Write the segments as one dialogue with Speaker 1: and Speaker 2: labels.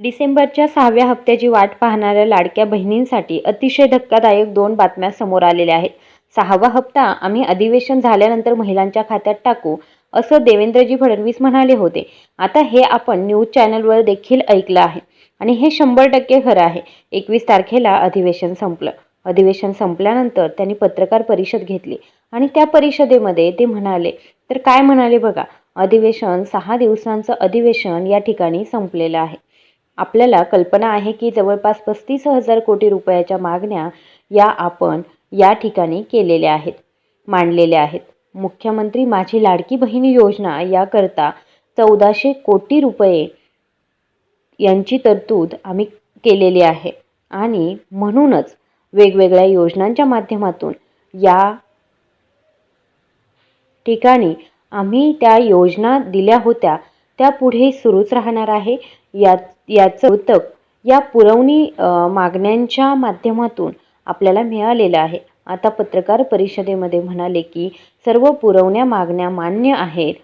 Speaker 1: डिसेंबरच्या सहाव्या हप्त्याची वाट पाहणाऱ्या लाडक्या बहिणींसाठी अतिशय धक्कादायक दोन बातम्या समोर आलेल्या आहेत. सहावा हप्ता आम्ही अधिवेशन झाल्यानंतर महिलांच्या खात्यात टाकू असं देवेंद्रजी फडणवीस म्हणाले होते. आता हे आपण न्यूज चॅनलवर देखील ऐकलं आहे आणि हे शंभर टक्के खरं आहे. एकवीस तारखेला अधिवेशन संपलं. अधिवेशन संपल्यानंतर त्यांनी पत्रकार परिषद घेतली आणि त्या परिषदेमध्ये ते म्हणाले तर काय म्हणाले बघा अधिवेशन सहा दिवसांचं अधिवेशन या ठिकाणी संपलेलं आहे. आपल्याला कल्पना आहे की जवळपास पस्तीस हजार कोटी रुपयाच्या मागण्या या आपण या ठिकाणी केलेल्या आहेत मांडलेल्या आहेत. मुख्यमंत्री माझी लाडकी बहिणी योजना याकरता चौदाशे कोटी रुपये यांची तरतूद आम्ही केलेली आहे. आणि म्हणूनच वेगवेगळ्या योजनांच्या माध्यमातून या ठिकाणी आम्ही त्या योजना दिल्या होत्या त्या पुढे सुरूच राहणार आहे. या याचं उत्तक या पुरवणी मागण्यांच्या माध्यमातून आपल्याला मिळालेलं आहे. आता पत्रकार परिषदेमध्ये म्हणाले की सर्व पुरवण्या मागण्या मान्य आहेत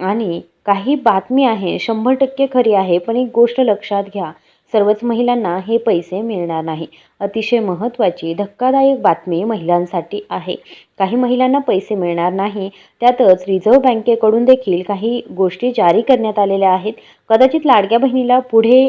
Speaker 1: आणि काही बातमी आहे शंभर टक्के खरी आहे पण एक गोष्ट लक्षात घ्या. सर्वच महिलांना हे पैसे मिळणार नाही. अतिशय महत्त्वाची धक्कादायक बातमी महिलांसाठी आहे. काही महिलांना पैसे मिळणार नाही. त्यातच रिझर्व्ह बँकेकडून देखील काही गोष्टी जारी करण्यात आलेल्या आहेत. कदाचित लाडक्या बहिणीला पुढे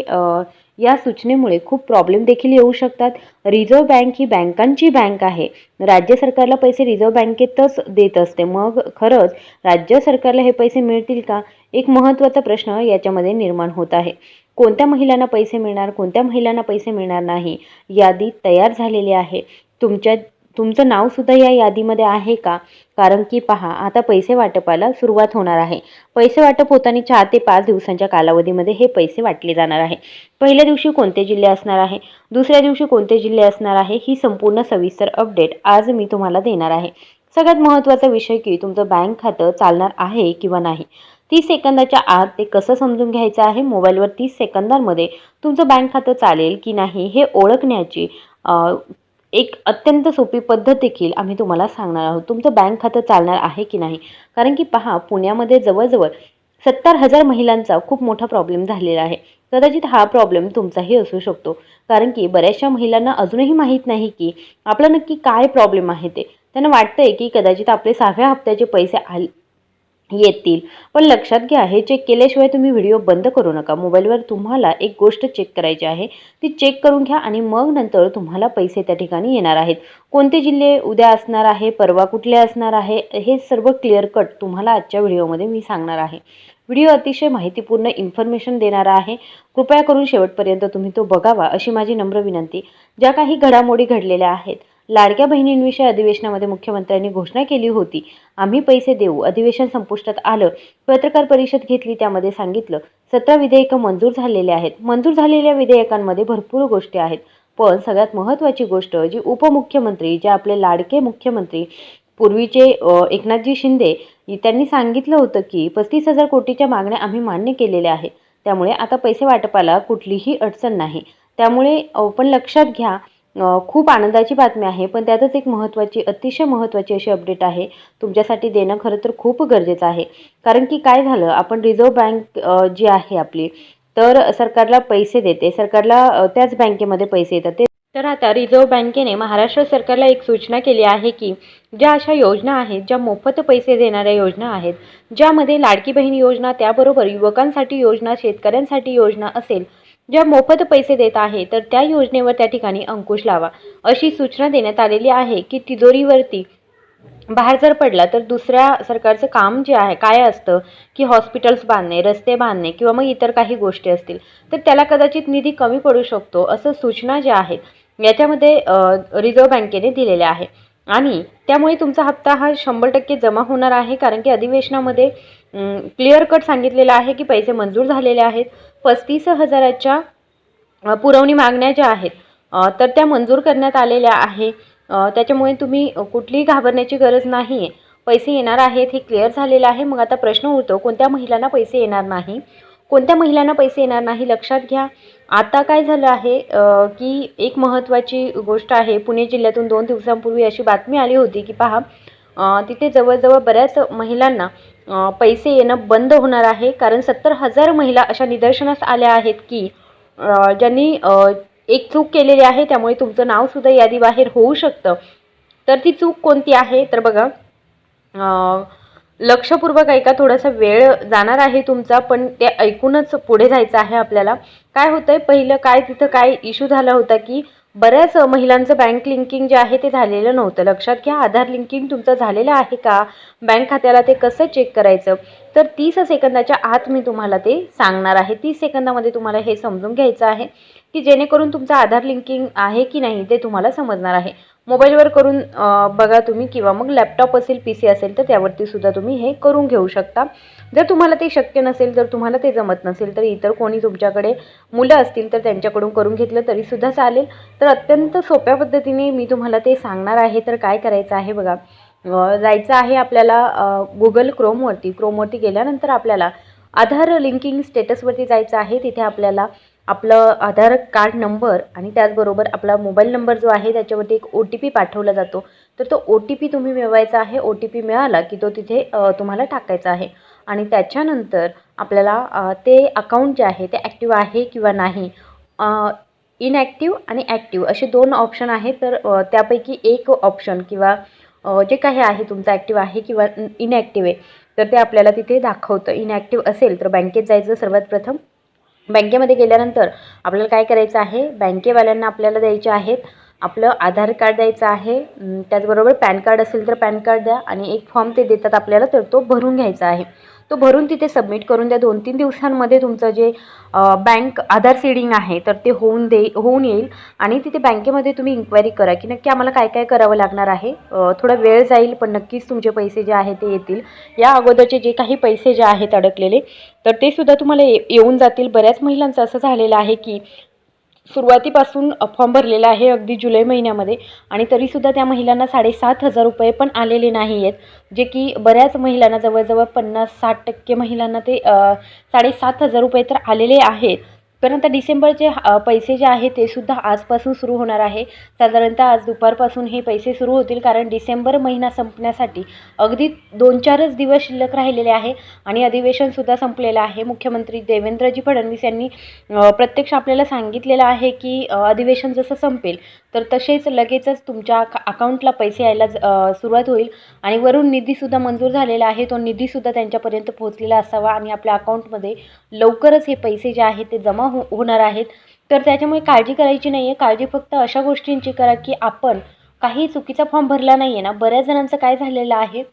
Speaker 1: या सूचनेमुळे खूप प्रॉब्लेम देखील येऊ शकतात. रिझर्व्ह बँक ही बँकांची बँक आहे. राज्य सरकारला पैसे रिझर्व्ह बँकेतच देत असते. मग खरंच राज्य सरकारला हे पैसे मिळतील का? एक महत्त्वाचा प्रश्न याच्यामध्ये निर्माण होत आहे. कोणत्या महिलांना पैसे मिळणार कोणत्या महिलांना पैसे मिळणार नाही यादी तयार झालेली आहे. तुमच्या तुमचं नावसुद्धा या यादीमध्ये आहे का? कारण की पहा आता पैसे वाटपाला सुरुवात होणार आहे. पैसे वाटप होताना चार ते पाच दिवसांच्या कालावधीमध्ये हे पैसे वाटले जाणार आहे. पहिल्या दिवशी कोणते जिल्हे असणार आहे? दुसऱ्या दिवशी कोणते जिल्हे असणार आहे? ही संपूर्ण सविस्तर अपडेट आज मी तुम्हाला देणार आहे. सगळ्यात महत्त्वाचा विषय की तुमचं बँक खातं चालणार आहे किंवा नाही. तीस सेकंदाच्या आत ते कसं समजून घ्यायचं आहे? मोबाईलवर तीस सेकंदांमध्ये तुमचं बँक खातं चालेल की नाही हे ओळखण्याची एक अत्यंत सोपी पद्धत देखील आम्ही तुम्हाला सांगणार आहोत. तुमचं बँक खातं चालणार आहे की नाही? कारण की पहा पुण्यामध्ये जवळजवळ सत्तर हजार महिलांचा खूप मोठा प्रॉब्लेम झालेला आहे. कदाचित हा प्रॉब्लेम तुमचाही असू शकतो. कारण की बऱ्याचशा महिलांना अजूनही माहीत नाही की आपला नक्की काय प्रॉब्लेम आहे ते. त्यांना वाटतंय की कदाचित आपले सहाव्या हप्त्याचे पैसे आले येतील. पण लक्षात घ्या हे चेक केल्याशिवाय तुम्ही व्हिडिओ बंद करू नका. मोबाईलवर तुम्हाला एक गोष्ट चेक करायची आहे. ती चेक करून घ्या आणि मग नंतर तुम्हाला पैसे त्या ठिकाणी येणार आहेत. कोणते जिल्हे उद्या असणार आहे परवा कुठले असणार आहे हे सर्व क्लिअर कट तुम्हाला आजच्या व्हिडिओमध्ये मी सांगणार आहे. व्हिडिओ अतिशय माहितीपूर्ण इन्फॉर्मेशन देणारा आहे. कृपया करून शेवटपर्यंत तुम्ही तो बघावा अशी माझी नम्र विनंती. ज्या काही घडामोडी घडलेल्या आहेत लाडक्या बहिणींविषयी अधिवेशनामध्ये मुख्यमंत्र्यांनी घोषणा केली होती. आम्ही पैसे देऊ. अधिवेशन संपुष्टात आलं. पत्रकार परिषद घेतली त्यामध्ये सांगितलं. सतरा विधेयकं मंजूर झालेले आहेत. मंजूर झालेल्या विधेयकांमध्ये भरपूर गोष्टी आहेत. पण सगळ्यात महत्त्वाची गोष्ट जी उपमुख्यमंत्री जे आपले लाडके मुख्यमंत्री पूर्वीचे एकनाथजी शिंदे त्यांनी सांगितलं होतं की पस्तीस हजार कोटीच्या मागण्या आम्ही मान्य केलेल्या आहेत. त्यामुळे आता पैसे वाटपाला कुठलीही अडचण नाही. त्यामुळे पण लक्षात घ्या खूप आनंदाची बातमी आहे पण त्यातच एक महत्त्वाची अतिशय महत्त्वाची अशी अपडेट आहे. तुमच्यासाठी देणं खरं तर खूप गरजेचं आहे. कारण की काय झालं आपण रिझर्व्ह बँक जी आहे आपली तर सरकारला पैसे देते. सरकारला त्याच बँकेमध्ये पैसे येतात. ते तर आता रिझर्व्ह बँकेने महाराष्ट्र सरकारला एक सूचना केली आहे की ज्या अशा योजना आहेत ज्या मोफत पैसे देणाऱ्या योजना आहेत ज्यामध्ये लाडकी बहीण योजना त्याबरोबर युवकांसाठी योजना शेतकऱ्यांसाठी योजना असेल ज्या मोफत पैसे देत आहे तर त्या योजनेवर त्या ठिकाणी अंकुश लावा. अशी सूचना देण्यात आलेली आहे की तिजोरीवरती बाहेर जर पडला तर दुसऱ्या सरकारचं काम जे आहे काय असतं की हॉस्पिटल्स बांधणे रस्ते बांधणे किंवा मग इतर काही गोष्टी असतील तर त्याला कदाचित निधी कमी पडू शकतो असं सूचना ज्या आहेत याच्यामध्ये रिझर्व्ह बँकेने दिलेल्या आहे. आणि त्यामुळे तुमचा हप्ता हा शंभर टक्के जमा होणार आहे कारण की अधिवेशनामध्ये क्लिअर कट सांगितलेलं आहे की पैसे मंजूर झालेले आहेत. पस्तीस हजाराच्या पुरवणी मागण्या ज्या आहेत तर त्या मंजूर करण्यात आलेल्या आहे. त्याच्यामुळे तुम्ही कुठलीही घाबरण्याची गरज नाही आहे पैसे येणार आहेत हे क्लिअर झालेलं आहे. मग आता प्रश्न उरतो कोणत्या महिलांना पैसे येणार नाही? कोणत्या महिलांना पैसे येणार नाही? लक्षात घ्या. आता काय झालं आहे की एक महत्त्वाची गोष्ट आहे. पुणे जिल्ह्यातून दोन दिवसांपूर्वी अशी बातमी आली होती की पहा तिथे जवळजवळ बऱ्याच महिलांना पैसे येणं बंद होणार आहे. कारण सत्तर हजार महिला अशा निदर्शनास आल्या आहेत की ज्यांनी एक चूक केलेली आहे त्यामुळे तुमचं नावसुद्धा यादीबाहेर होऊ शकतं. तर ती चूक कोणती आहे? तर बघा लक्षपूर्वक ऐका थोडासा वेळ जाणार आहे तुमचा पण ते ऐकूनच पुढे जायचं आहे आपल्याला. काय होतं आहे पहिलं काय तिथं काय इश्यू झाला होता की बऱ्याच महिलांचं बँक लिंकिंग जे आहे ते झालेलं नव्हतं. लक्षात घ्या आधार लिंकिंग तुमचं झालेलं आहे का? बँक खात्याला ते कसं चेक करायचं? तर तीस सेकंदाच्या आत मी तुम्हाला ते सांगणार आहे. तीस सेकंदामध्ये तुम्हाला हे समजून घ्यायचं आहे की जेणेकरून तुमचं आधार लिंकिंग आहे की नाही ते तुम्हाला समजणार आहे. मोबाईलवर करून बघा तुम्ही किंवा मग लॅपटॉप असेल पी सी असेल तर त्यावरती सुद्धा तुम्ही हे करून घेऊ शकता. जर तुम्हाला ते शक्य नसेल जर तुम्हाला ते जमत नसेल तर इतर कोणी तुमच्याकडे मुलं असतील तर त्यांच्याकडून करून घेतलं तरीसुद्धा चालेल. तर अत्यंत सोप्या पद्धतीने मी तुम्हाला ते सांगणार आहे. तर काय करायचं आहे बघा जायचं आहे आपल्याला गुगल क्रोमवरती क्रोमवरती गेल्यानंतर आपल्याला आधार लिंकिंग स्टेटसवरती जायचं आहे. तिथे आपल्याला आपलं आधार कार्ड नंबर आणि त्याचबरोबर आपला मोबाईल नंबर जो आहे त्याच्यावरती एक ओ टी पी पाठवला जातो. तर तो ओ टी पी तुम्ही मिळवायचा आहे ओ टी पी मिळाला की तो तिथे तुम्हाला टाकायचा आहे. आणि त्याच्यानंतर आपल्याला ते अकाउंट जे आहे ते ॲक्टिव्ह आहे किंवा नाही इनॲक्टिव्ह आणि ॲक्टिव्ह असे दोन ऑप्शन आहेत. तर त्यापैकी एक ऑप्शन किंवा जे काही आहे तुमचं ॲक्टिव्ह आहे किंवा इनॲक्टिव्ह आहे तर ते आपल्याला तिथे दाखवतं. इनॲक्टिव्ह असेल तर बँकेत जायचं सर्वात प्रथम. बँकेमध्ये गेल्यानंतर आपल्याला काय करायचं आहे? बँकेवाल्यांना आपल्याला द्यायचे आहेत. आपलं आधार कार्ड द्यायचं आहे. त्याचबरोबर पॅन कार्ड असेल तर पॅन कार्ड द्या आणि एक फॉर्म ते देतात आपल्याला तर तो भरून घ्यायचा आहे. तो भरून तिथे सबमिट करून द्या. दोन तीन दिवसांमध्ये तुमचं जे बँक आधार सीडिंग आहे तर ते होऊन दे होऊन येईल. आणि तिथे बँकेमध्ये तुम्ही इन्क्वायरी करा की नक्की आम्हाला काय काय करावं लागणार आहे. थोडा वेळ जाईल पण नक्कीच तुमचे पैसे जे आहे ते येतील. या अगोदरचे जे काही पैसे जे आहेत अडकलेले तर ते सुद्धा तुम्हाला ये येऊन जातील. बऱ्याच महिलांचं असं झालेलं आहे की सुरुवातीपासून फॉर्म भरलेला आहे अगदी जुलै महिन्यामध्ये. आणि तरीसुद्धा त्या महिलांना साडेसात हजार रुपये पण आलेले नाही आहेत. जे की बऱ्याच महिलांना जवळजवळ पन्नास साठ टक्के महिलांना ते साडेसात हजार रुपये तर आलेले आहेत. परंतु डिसेंबरचे पैसे जे आहे ते सुद्धा आजपासून सुरू होणार आहे. साधारणतः आज दुपारपासून हे पैसे सुरू होतील कारण डिसेंबर महिना संपण्यासाठी अगदी दोन चारच दिवस शिल्लक राहिलेले आहे आणि अधिवेशनसुद्धा संपलेलं आहे. मुख्यमंत्री देवेंद्रजी फडणवीस यांनी प्रत्यक्ष आपल्याला सांगितलेलं आहे की अधिवेशन जसं संपेल तर तसेच लगेचच तुमच्या अका अकाउंटला पैसे यायला ज- सुरुवात होईल आणि वरून निधीसुद्धा मंजूर झालेला आहे. तो निधीसुद्धा त्यांच्यापर्यंत पोहोचलेला असावा आणि आपल्या अकाउंटमध्ये लवकरच हे पैसे जे आहेत ते जमा हो होणार आहेत. तर त्याच्यामुळे काळजी करायची नाही आहे काळजी फक्त अशा गोष्टींची करा की आपण काही चुकीचा फॉर्म भरला नाही आहे ना बऱ्याच जणांचं काय झालेलं आहे?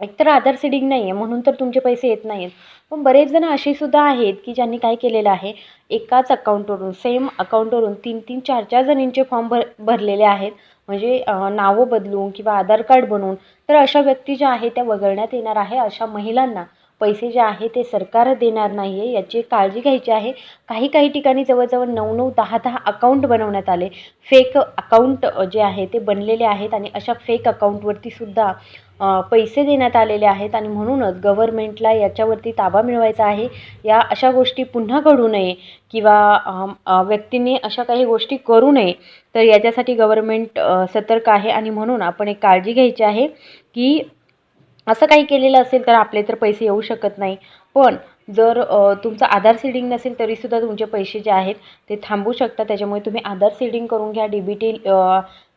Speaker 1: एकतर आधार सीडिंग नाही आहे म्हणून तर तुमचे पैसे येत नाहीत पण बरेच जण असे सुद्धा आहेत की ज्यांनी काय केलेलं आहे? एकाच अकाउंटवरून सेम अकाउंटवरून तीन तीन चार चार जणींचे फॉर्म भर भरलेले आहेत. म्हणजे नावं बदलून किंवा आधार कार्ड बनवून. तर अशा व्यक्ती ज्या आहेत त्या वगळण्यात येणार आहे अशा महिलांना. पैसे जे आहे ते सरकार देणार नाही आहे याची काळजी घ्यायची आहे. काही काही ठिकाणी जवळजवळ नऊ नऊ दहा दहा अकाउंट बनवण्यात आले. फेक अकाउंट जे आहे ते बनलेले आहेत आणि अशा फेक अकाउंटवरती सुद्धा पैसे देण्यात आलेले आहेत आणि म्हणूनच गव्हर्मेंटला याच्यावरती ताबा मिळवायचा आहे. या अशा गोष्टी पुन्हा घडू नये किंवा व्यक्तींनी अशा काही गोष्टी करू नये तर याच्यासाठी गव्हर्मेंट सतर्क आहे आणि म्हणून आपण एक काळजी घ्यायची आहे की असं काही केलेलं असेल तर आपले तर पैसे येऊ शकत नाही. पण जर तुमचं आधार सीडिंग नसेल तरीसुद्धा तुमचे पैसे जे आहेत ते थांबू शकतात. त्याच्यामुळे तुम्ही आधार सीडिंग करून घ्या. डी बी टी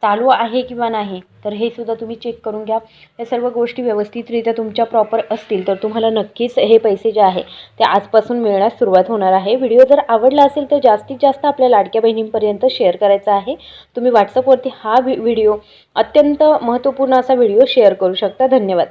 Speaker 1: चालू आहे किंवा नाही तर हे सुद्धा तुम्ही चेक करून घ्या. या सर्व गोष्टी व्यवस्थितरित्या तुमच्या प्रॉपर असतील तर तुम्हाला नक्कीच हे पैसे जे आहे ते आजपासून मिळण्यास सुरुवात होणार आहे. व्हिडिओ जर आवडला असेल तर जास्तीत जास्त आपल्या लाडक्या बहिणींपर्यंत शेअर करायचा आहे. तुम्ही व्हॉट्सअपवरती हा व्हिडिओ अत्यंत महत्त्वपूर्ण असा व्हिडिओ शेअर करू शकता. धन्यवाद.